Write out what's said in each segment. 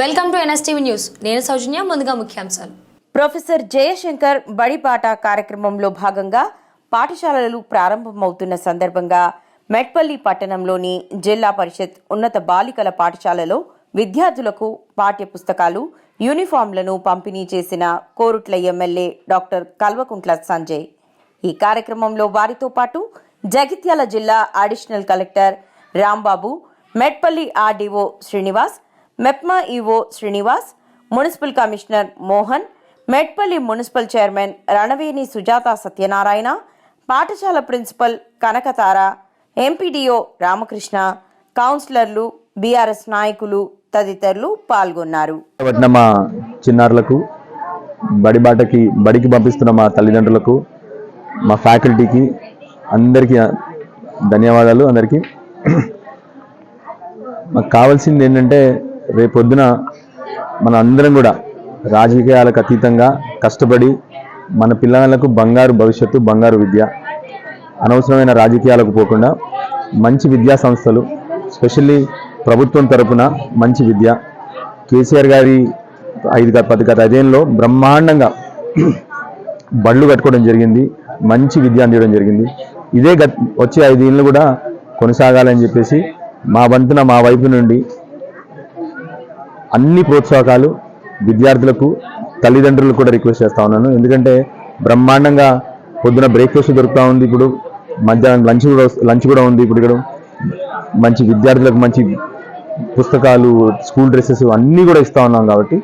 Welcome to NSTV news. నేను సౌజన్య ముందుగా ముఖ్యాంశాలు. ప్రొఫెసర్ జయశంకర్ బడిపాట కార్యక్రమంలో భాగంగా పాఠశాలలు ప్రారంభమవుతున్న సందర్భంగా మెట్పల్లి పట్టణంలోని జిల్లా పరిషత్ ఉన్నత బాలికల పాఠశాలలో విద్యార్థులకు పాఠ్య పుస్తకాలు యూనిఫామ్లను పంపిణీ చేసిన కోరుట్ల ఎమ్మెల్యే డాక్టర్ కల్వకుంట్ల సంజయ్. ఈ కార్యక్రమంలో వారితో పాటు జగిత్యాల జిల్లా additional collector Rambabu Metpally RDO Srinivas MEPMA EO Srinivas municipal commissioner Mohan Metpally municipal chairman Ranaveni Sujatha Satyanarayana పాఠశాల ప్రిన్సిపల్ కనకతార ఎంపీడీఓ రామకృష్ణ కౌన్సిలర్లు బీఆర్ఎస్ నాయకులు తదితరులు పాల్గొన్నారు. మా చిన్నారులకు బడి బాటకి బడికి పంపిస్తున్న మా తల్లిదండ్రులకు మా ఫ్యాకల్టీకి అందరికీ ధన్యవాదాలు అందరికీ. మాకు కావాల్సింది ఏంటంటే రేపొద్దున మన అందరం కూడా రాజకీయాలకు అతీతంగా కష్టపడి మన పిల్లలకు బంగారు భవిష్యత్తు బంగారు విద్య అనవసరమైన రాజకీయాలకు పోకుండా మంచి విద్యా సంస్థలు స్పెషల్లీ ప్రభుత్వం తరపున మంచి విద్య. కేసీఆర్ గారి ఐదు గత పది గత ఐదేళ్ళలో బ్రహ్మాండంగా బళ్ళు కట్టుకోవడం జరిగింది మంచి విద్య అందించడం జరిగింది. ఇదే గత వచ్చే ఐదేళ్ళు కూడా కొనసాగాలని చెప్పేసి మా వంతున మా వైపు నుండి అన్ని ప్రోత్సాహకాలు విద్యార్థులకు తల్లిదండ్రులకు కూడా రిక్వెస్ట్ చేస్తా ఉన్నాను. ఎందుకంటే బ్రహ్మాండంగా పొద్దున బ్రేక్ఫాస్ట్ దొరుకుతూ ఉంది ఇప్పుడు మధ్యాహ్నం లంచ్ కూడా లంచ్ కూడా ఉంది ఇప్పుడు ఇక్కడ. మంచి విద్యార్థులకు మంచి పుస్తకాలు స్కూల్ డ్రెస్సెస్ అన్నీ కూడా ఇస్తా ఉన్నాం కాబట్టి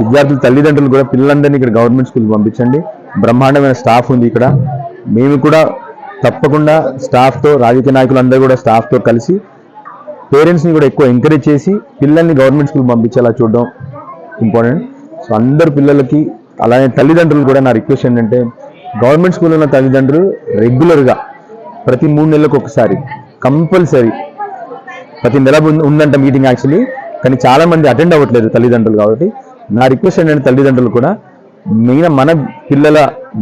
విద్యార్థుల తల్లిదండ్రులు కూడా పిల్లలందరినీ ఇక్కడ గవర్నమెంట్ స్కూల్ పంపించండి. బ్రహ్మాండమైన స్టాఫ్ ఉంది ఇక్కడ. మేము కూడా తప్పకుండా స్టాఫ్తో రాజకీయ నాయకులందరూ కూడా స్టాఫ్తో కలిసి పేరెంట్స్ని కూడా ఎక్కువ ఎంకరేజ్ చేసి పిల్లల్ని గవర్నమెంట్ స్కూల్ పంపించేలా చూడడం ఇంపార్టెంట్ సో అందరు పిల్లలకి అలానే తల్లిదండ్రులు కూడా నా రిక్వెస్ట్ ఏంటంటే గవర్నమెంట్ స్కూల్లో ఉన్న తల్లిదండ్రులు రెగ్యులర్గా ప్రతి మూడు నెలలకు ఒకసారి కంపల్సరీ ప్రతి నెల ఉందంట మీటింగ్ యాక్చువల్లీ కానీ చాలామంది అటెండ్ అవ్వట్లేదు తల్లిదండ్రులు కాబట్టి. నా రిక్వెస్ట్ ఏంటంటే తల్లిదండ్రులు కూడా మెయిన్ మన పిల్లల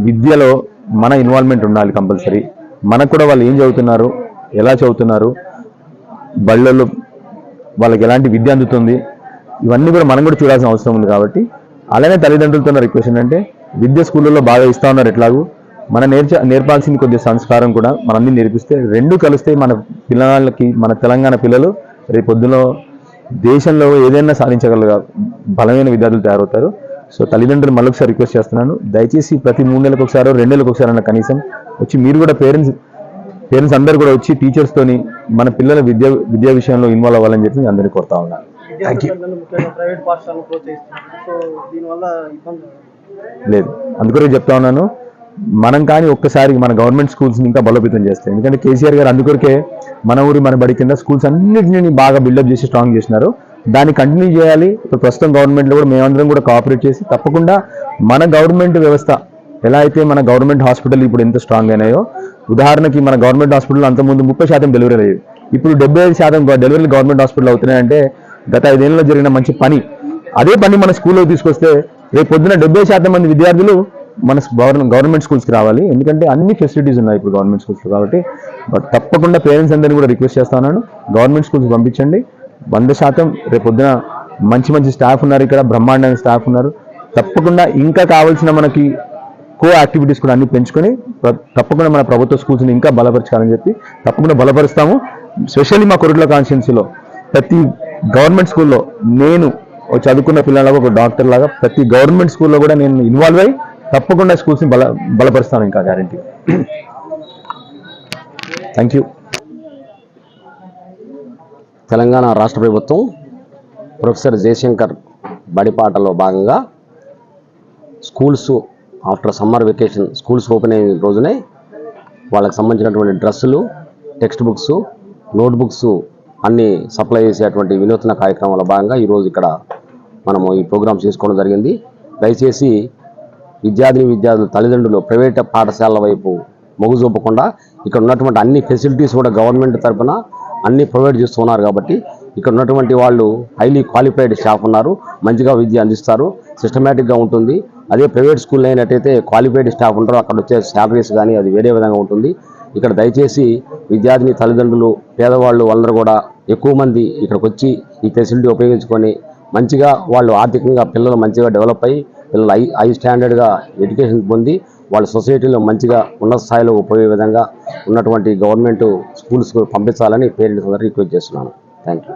విద్యలో మన ఇన్వాల్వ్మెంట్ ఉండాలి కంపల్సరీ మనకు కూడా వాళ్ళు ఏం చదువుతున్నారు ఎలా చదువుతున్నారు బళ్ళల్లో వాళ్ళకి ఎలాంటి విద్య అందుతుంది? ఇవన్నీ కూడా మనం కూడా చూడాల్సిన అవసరం ఉంది కాబట్టి అలానే తల్లిదండ్రులతో ఉన్న రిక్వెస్ట్ ఏంటంటే విద్య స్కూళ్ళలో బాగా ఇస్తా ఉన్నారు ఎట్లాగూ? మన నేర్చ నేర్పాల్సిన కొద్దిగా సంస్కారం కూడా మనల్ని నేర్పిస్తే రెండు కలిస్తే మన పిల్లలకి మన తెలంగాణ పిల్లలు రేపు దేశంలో ఏదైనా సాధించగల బలమైన విద్యార్థులు తయారవుతారు. సో తల్లిదండ్రులు మళ్ళొకసారి రిక్వెస్ట్ చేస్తున్నాను. దయచేసి ప్రతి మూడు నెలలకు ఒకసారి రెండు నెలలకు ఒకసారి అన్న కనీసం వచ్చి మీరు కూడా పేరెంట్స్ పేరెంట్స్ అందరు కూడా వచ్చి టీచర్స్ తోని మన పిల్లల విద్య విద్యా విషయంలో ఇన్వాల్వ్ అవ్వాలని చెప్పి అందరినీ కోరుతా ఉన్నాను. లేదు. అందుకొరకు చెప్తా ఉన్నాను. మనం కానీ ఒక్కసారి మన గవర్నమెంట్ స్కూల్స్ని ఇంకా బలోపేతం చేస్తాయి ఎందుకంటే కేసీఆర్ గారు అందుకొరకే మన ఊరి మన బడి కింద స్కూల్స్ అన్నింటినీ బాగా బిల్డప్ చేసి స్ట్రాంగ్ చేసినారు. దాన్ని కంటిన్యూ చేయాలి. ఇప్పుడు ప్రస్తుతం గవర్నమెంట్లో కూడా మేమందరం కూడా కోఆపరేట్ చేసి తప్పకుండా మన గవర్నమెంట్ వ్యవస్థ ఎలా అయితే మన గవర్నమెంట్ హాస్పిటల్ ఇప్పుడు ఎంత స్ట్రాంగ్ అయినాయో ఉదాహరణకి మన గవర్నమెంట్ హాస్పిటల్ అంతకుముందు ముప్పై శాతం డెలివరీ అయ్యేది ఇప్పుడు డెబ్బై ఐదు శాతం డెలివరీలు గవర్నమెంట్ హాస్పిటల్ అవుతున్నాయంటే గత ఐదేళ్ళలో జరిగిన మంచి పని. అదే పని మన స్కూల్లో తీసుకొస్తే రేపు పొద్దున డెబ్బై శాతం మంది విద్యార్థులు మన గవర్నమెంట్ స్కూల్స్కి రావాలి. ఎందుకంటే అన్ని ఫెసిలిటీస్ ఉన్నాయి ఇప్పుడు గవర్నమెంట్ స్కూల్స్ కాబట్టి. బట్ తప్పకుండా పేరెంట్స్ అందరినీ కూడా రిక్వెస్ట్ చేస్తున్నాను గవర్నమెంట్ స్కూల్స్ పంపించండి. వంద శాతం రేపు పొద్దున మంచి మంచి స్టాఫ్ ఉన్నారు ఇక్కడ. బ్రహ్మాండమైన స్టాఫ్ ఉన్నారు. తప్పకుండా ఇంకా కావాల్సిన మనకి కో యాక్టివిటీస్ కూడా అన్ని పెంచుకొని తప్పకుండా మన ప్రభుత్వ స్కూల్స్ని ఇంకా బలపరచాలని చెప్పి తప్పకుండా బలపరుస్తాము. స్పెషల్లీ మా కొరుట్ల కాన్స్టిట్యున్సీలో ప్రతి గవర్నమెంట్ స్కూల్లో నేను చదువుకున్న పిల్లలకు ఒక డాక్టర్ లాగా ప్రతి గవర్నమెంట్ స్కూల్లో కూడా నేను ఇన్వాల్వ్ అయ్యి తప్పకుండా స్కూల్స్ని బల బలపరుస్తాను ఇంకా గ్యారంటీ థ్యాంక్ యూ తెలంగాణ రాష్ట్ర ప్రభుత్వం ప్రొఫెసర్ జయశంకర్ బడిపాటలో భాగంగా schools after summer vacation schools open అయిన రోజునే వాళ్ళకి సంబంధించినటువంటి డ్రెస్సులు text books note books supply చేసేటువంటి వినూత్న కార్యక్రమాల భాగంగా ఈరోజు ఇక్కడ మనము ఈ ప్రోగ్రామ్ చేసుకోవడం జరిగింది. దయచేసి విద్యార్థిని విద్యార్థులు తల్లిదండ్రులు ప్రైవేట్ పాఠశాలల వైపు మొగ్గు చూపకుండా ఇక్కడ ఉన్నటువంటి అన్ని ఫెసిలిటీస్ కూడా గవర్నమెంట్ తరఫున అన్ని ప్రొవైడ్ చేస్తున్నారు కాబట్టి ఇక్కడ ఉన్నటువంటి వాళ్ళు హైలీ క్వాలిఫైడ్ స్టాఫ్ ఉన్నారు. మంచిగా విద్య అందిస్తారు. సిస్టమేటిక్గా ఉంటుంది. అదే ప్రైవేట్ స్కూల్ అయినట్టయితే క్వాలిఫైడ్ స్టాఫ్ ఉంటారు అక్కడ వచ్చే శాలరీస్ కానీ అది వేరే విధంగా ఉంటుంది. ఇక్కడ దయచేసి విద్యార్థిని తల్లిదండ్రులు పేదవాళ్ళు వాళ్ళందరూ కూడా ఎక్కువ మంది ఇక్కడికి వచ్చి ఈ ఫెసిలిటీ ఉపయోగించుకొని మంచిగా వాళ్ళు ఆర్థికంగా పిల్లలు మంచిగా డెవలప్ అయ్యి పిల్లలు హై హై స్టాండర్డ్గా ఎడ్యుకేషన్ పొంది వాళ్ళ సొసైటీలో మంచిగా ఉన్నత స్థాయిలో పోయే విధంగా ఉన్నటువంటి గవర్నమెంట్ స్కూల్స్కు పంపించాలని పేరెంట్స్ అందరూ రిక్వెస్ట్ చేస్తున్నాను. థ్యాంక్ యూ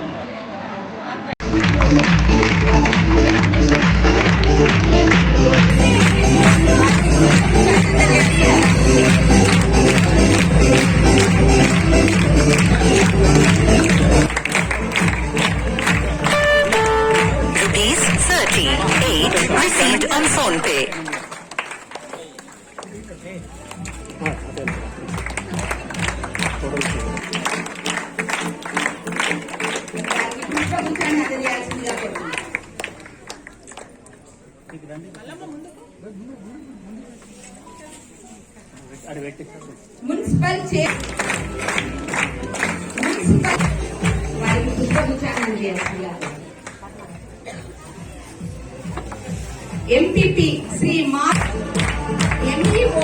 మున్సిపల్ మున్సిపల్ వారికి పుష్పగుచ్చాన్ని చేయాలి. ఎంపీపీ శ్రీ మా ఎంపీఓ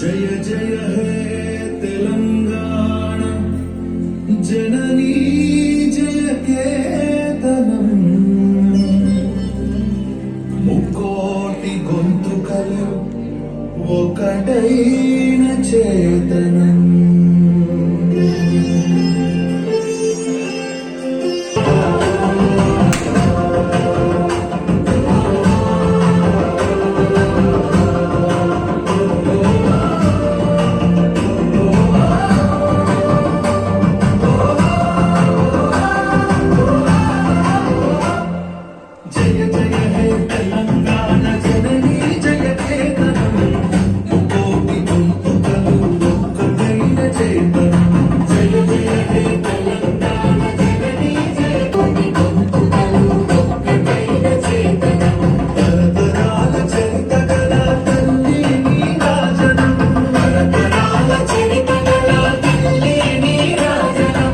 这夜渐夜黑。